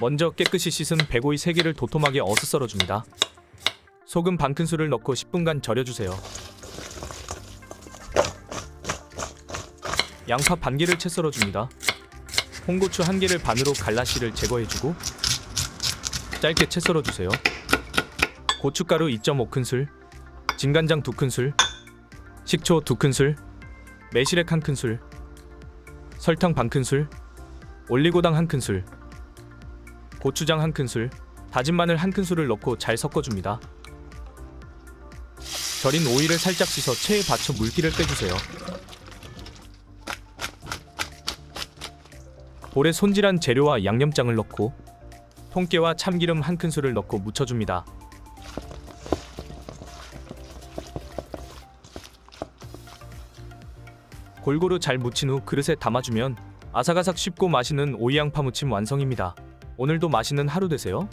먼저 깨끗이 씻은 백오이 3개를 도톰하게 어슷 썰어줍니다. 소금 반 큰술을 넣고 10분간 절여주세요. 양파 반 개를 채 썰어줍니다. 홍고추 한 개를 반으로 갈라 씨를 제거해주고 짧게 채 썰어주세요. 고춧가루 2.5큰술, 진간장 2큰술, 식초 2큰술, 매실액 1큰술, 설탕 반 큰술, 올리고당 1큰술, 고추장 1큰술, 다진 마늘 1큰술을 넣고 잘 섞어줍니다. 절인 오이를 살짝 씻어 체에 받쳐 물기를 빼주세요. 볼에 손질한 재료와 양념장을 넣고 통깨와 참기름 한 큰술을 넣고 묻혀줍니다. 골고루 잘 묻힌 후 그릇에 담아주면 아삭아삭 쉽고 맛있는 오이양파 무침 완성입니다. 오늘도 맛있는 하루 되세요.